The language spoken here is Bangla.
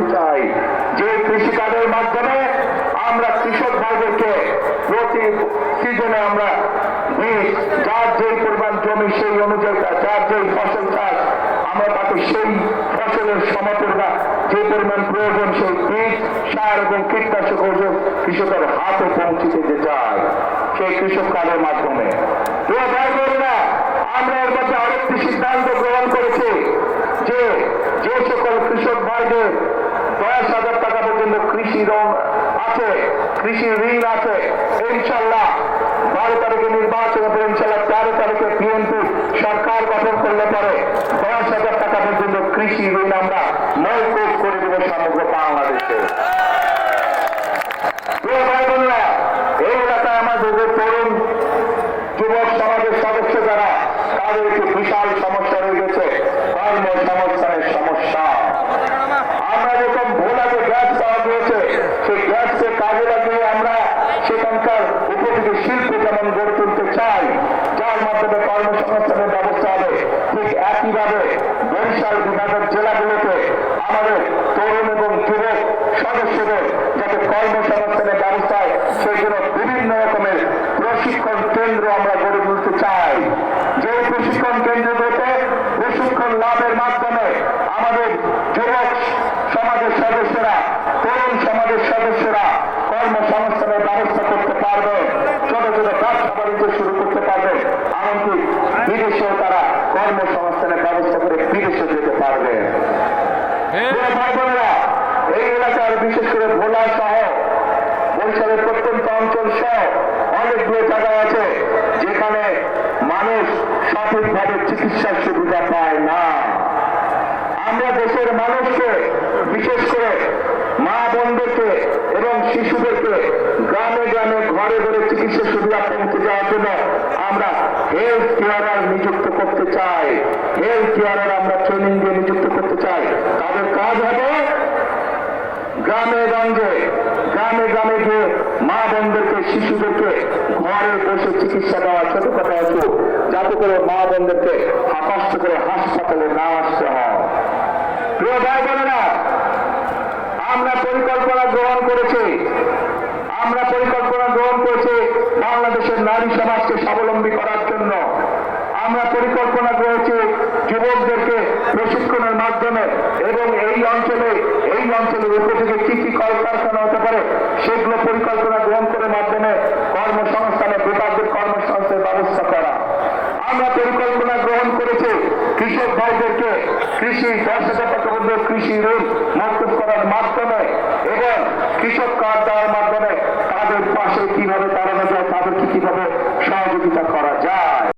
দিতে চাই। যে কৃষি কার্ডের মাধ্যমে আমরা কৃষক ভাইদেরকে প্রতি সিজনে আমরা যার যেই পরিমাণ জমি, সেই অনুযায়ী যার যেই ফসল চাষ, আমরা তাকে সেই ফসলের সমপরিমাণ যে পরিমাণ প্রয়োজন সেই বীজ, সার এবং কীটনাশক ওষুধ কৃষকের হাতে পৌঁছে দিতে চাই সেই কৃষক কার্ডের মাধ্যমে। আমরা এর মধ্যে আরেকটি সিদ্ধান্ত গ্রহণ করেছি যে যে সকল কৃষক ভাইদের দশ হাজার টাকা পর্যন্ত কৃষি আছে, কৃষি ঋণ আছে ইনশাল্লাহ বারো তারিখে নির্বাচন হবে ইনশাল্লাহ তেরো তারিখে বিএনপি সরকার গঠন করলে পরে দশ হাজার টাকা পর্যন্ত কৃষি ঋণ আমরা মৌকুব করে দেবো সমগ্র বাংলাদেশে। এই এলাকায় আমাদের যে তরুণ যুবক সমাজের সদস্য যারা, তাদের একটি বিশাল সমস্যা রয়ে গেছে। কর্মসংস্থানের সমস্যা আমরা যখন ভোলাতে গ্যাস পাওয়া গিয়েছে সেই গ্যাসকে কাজে লাগিয়ে আমরা সেখানকার উপযোগী শিল্প যেমন গড়ে তুলতে চাই যার মাধ্যমে কর্মসংস্থানের ব্যবস্থা হবে, ঠিক একইভাবে বরিশাল বিভাগের জেলাগুলোতে আমাদের তরুণ এবং যুবক সদস্যদের যাতে কর্মসংস্থানের ব্যবস্থায় জন্য বিভিন্ন রকমের প্রশিক্ষণ কেন্দ্র আমরা গড়ে তুলতে চাই যে প্রশিক্ষণ কেন্দ্রগুলোতে প্রশিক্ষণ লাভের মাধ্যমে আমাদের যুবক সমাজের সদস্যরা তরুণ সমাজের সদস্যরা কর্মসংস্থানের ব্যবস্থা করতে পারবে ছোট ছোট ব্যবসা বাণিজ্য শুরু করতে পারবে এমনকি বিদেশেও তারা কর্মসংস্থানের ব্যবস্থা করে বিদেশে যেতে পারবে। বোনেরা, এই এলাকার বিশেষ করে ভোলা সহ বরিশালের প্রত্যন্ত অঞ্চল সহ অনেকগুলো জায়গা আছে যেখানে মানুষ সঠিকভাবে চিকিৎসার সুবিধা পায় না। আমরা দেশের মানুষকে বিশেষ করে মা বোনদেরকে এবং শিশুদেরকে গ্রামে গ্রামে ঘরে ঘরে চিকিৎসা সুবিধা পৌঁছে যাওয়ার জন্য আমরা হেলথ কেয়ারার নিযুক্ত কেয়ারার আমরা ট্রেনিং দিয়ে নিযুক্ত করতে চাই। তাদের কাজ হবে গ্রামে গঞ্জে, গ্রামে গ্রামে গিয়ে মা বোনদেরকে, শিশুদেরকে ঘরে বসে চিকিৎসা দেওয়া ছোট কথা হতো যাতে করে মা বোনদেরকে কষ্ট করে হাসপাতালে না আসতে হয়। প্রিয় ভাই বোনেরা, আমরা পরিকল্পনা গ্রহণ করেছি। আমরা পরিকল্পনা গ্রহণ করেছি বাংলাদেশের নারী সমাজকে পরিকল্পনা গ্রহণ করে মাধ্যমে কর্মসংস্থানে বেকারদের কর্মসংস্থানের ব্যবস্থা করা। আমরা পরিকল্পনা গ্রহণ করেছি কৃষক ভাইদেরকে কৃষি দশ হাজার কৃষি ঋণ মকুব করার মাধ্যমে এবং কৃষক কার্ড দেওয়ার মাধ্যমে তাদের পাশে কীভাবে দাঁড়ানো যায়, তাদেরকে কীভাবে সহযোগিতা করা